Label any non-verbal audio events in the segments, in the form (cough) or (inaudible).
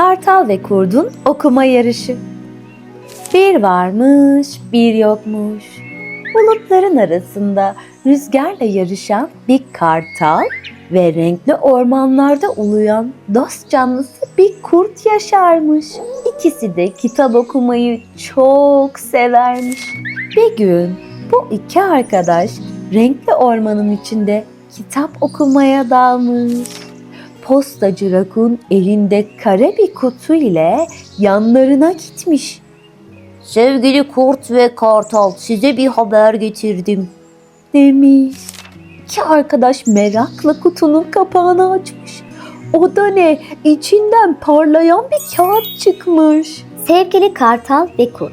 Kartal ve Kurdun okuma yarışı. Bir varmış, bir yokmuş. Bulutların arasında rüzgarla yarışan bir kartal ve renkli ormanlarda uluyan dost canlısı bir kurt yaşarmış. İkisi de kitap okumayı çok severmiş. Bir gün bu iki arkadaş renkli ormanın içinde kitap okumaya dalmış. Postacı Rakun elinde kare bir kutu ile yanlarına gitmiş. Sevgili kurt ve kartal size bir haber getirdim demiş. İki arkadaş merakla kutunun kapağını açmış. O da ne? İçinden parlayan bir kağıt çıkmış. Sevgili Kartal ve Kurt.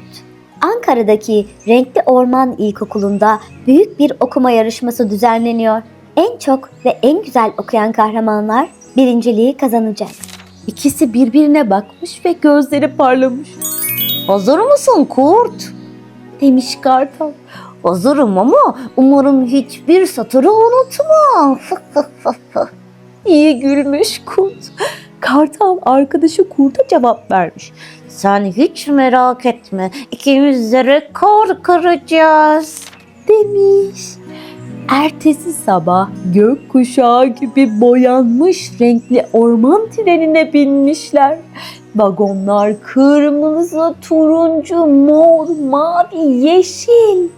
Ankara'daki Renkli Orman İlkokulu'nda büyük bir okuma yarışması düzenleniyor. En çok ve en güzel okuyan kahramanlar birinciliği kazanacak. İkisi birbirine bakmış ve gözleri parlamış. Hazır mısın kurt? Demiş kartal. Hazırım ama umarım hiçbir satırı unutmam. (laughs) İyi gülmüş kurt. Kartal arkadaşı kurta cevap vermiş. Sen hiç merak etme. İkimiz de rekor kıracağız. Demiş. Ertesi sabah gökkuşağı gibi boyanmış renkli orman trenine binmişler. Vagonlar kırmızı, turuncu, mor, mavi, yeşil.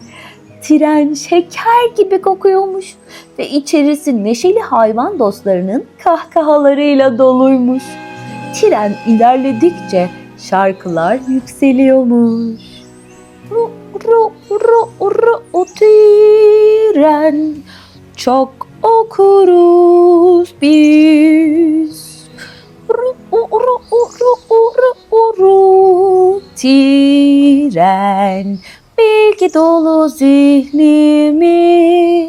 Tren şeker gibi kokuyormuş ve içerisi neşeli hayvan dostlarının kahkahalarıyla doluymuş. Tren ilerledikçe şarkılar yükseliyormuş. Ru ru ru ru o tren çok okuruz biz. Ru ru ru ru ru ru tren bilgi dolu zihnimiz.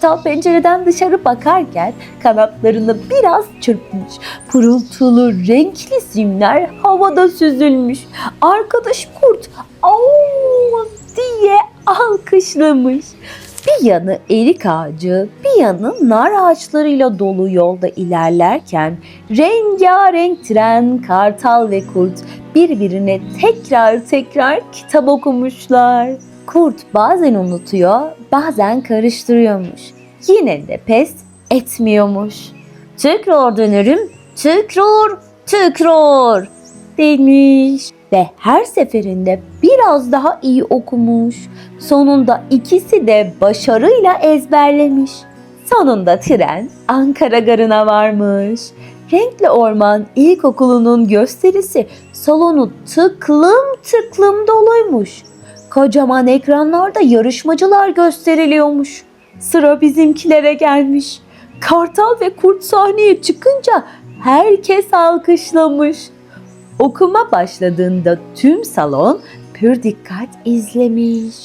Kartal pencereden dışarı bakarken kanatlarını biraz çırpmış. Pırıltılı renkli simler havada süzülmüş. Arkadaş kurt "Au!" diye alkışlamış. Bir yanı erik ağacı, bir yanı nar ağaçlarıyla dolu yolda ilerlerken rengarenk tren, kartal ve kurt birbirine tekrar tekrar kitap okumuşlar. Kurt bazen unutuyor, bazen karıştırıyormuş. Yine de pes etmiyormuş. Tekrar dönerim, tekrar, tekrar demiş. Ve her seferinde biraz daha iyi okumuş. Sonunda ikisi de başarıyla ezberlemiş. Sonunda tren Ankara garına varmış. Renkli Orman İlkokulu'nun gösterisi salonu tıklım tıklım doluymuş. Kocaman ekranlarda yarışmacılar gösteriliyormuş. Sıra bizimkilere gelmiş. Kartal ve kurt sahneye çıkınca herkes alkışlamış. Okuma başladığında tüm salon pür dikkat izlemiş.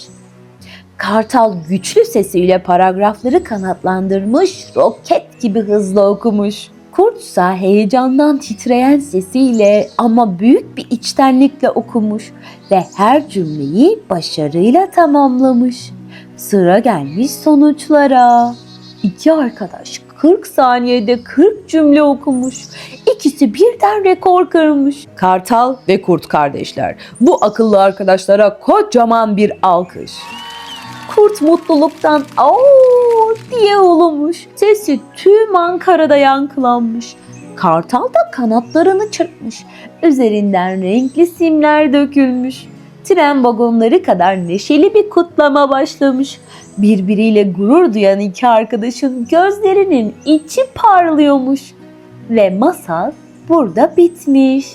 Kartal güçlü sesiyle paragrafları kanatlandırmış, roket gibi hızlı okumuş. Kurtsa heyecandan titreyen sesiyle ama büyük bir içtenlikle okumuş ve her cümleyi başarıyla tamamlamış. Sıra gelmiş sonuçlara. İki arkadaş 40 saniyede 40 cümle okumuş. İkisi birden rekor kırmış. Kartal ve Kurt kardeşler. Bu akıllı arkadaşlara kocaman bir alkış. Kurt mutluluktan "Aa!" Diye ulumuş. Sesi tüm Ankara'da yankılanmış. Kartal da kanatlarını çırpmış. Üzerinden renkli simler dökülmüş. Tren vagonları kadar neşeli bir kutlama başlamış. Birbiriyle gurur duyan iki arkadaşın gözlerinin içi parlıyormuş. Ve masal burada bitmiş.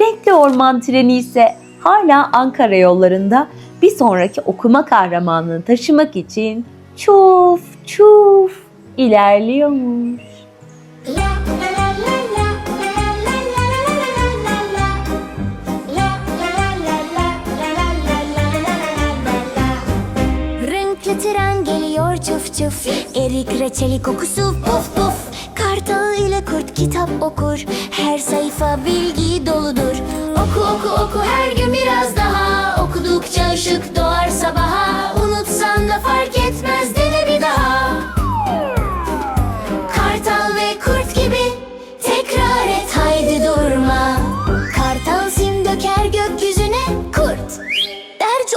Renkli orman treni ise hala Ankara yollarında bir sonraki okuma kahramanını taşımak için çuf çuf ilerliyormuş. Renkli tren geliyor çuf çuf. Erik reçeli kokusu puf puf. Kartal ile kurt kitap okur. Her sayfa bilgi doludur. Oku oku oku her gün biraz daha. Okudukça ışık doğar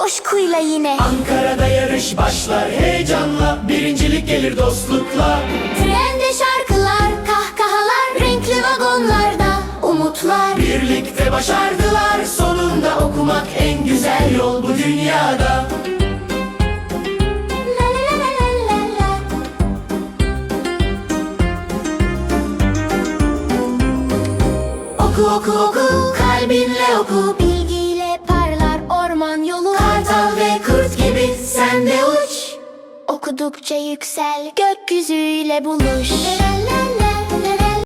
coşkuyla yine. Ankara'da yarış başlar heyecanla. Birincilik gelir dostlukla. Trende şarkılar, kahkahalar Renkli vagonlarda umutlar. Birlikte başardılar sonunda okumak en güzel yol bu dünyada. Oku oku oku kalbinle oku Okudukça yüksel gökyüzüyle buluş. La la la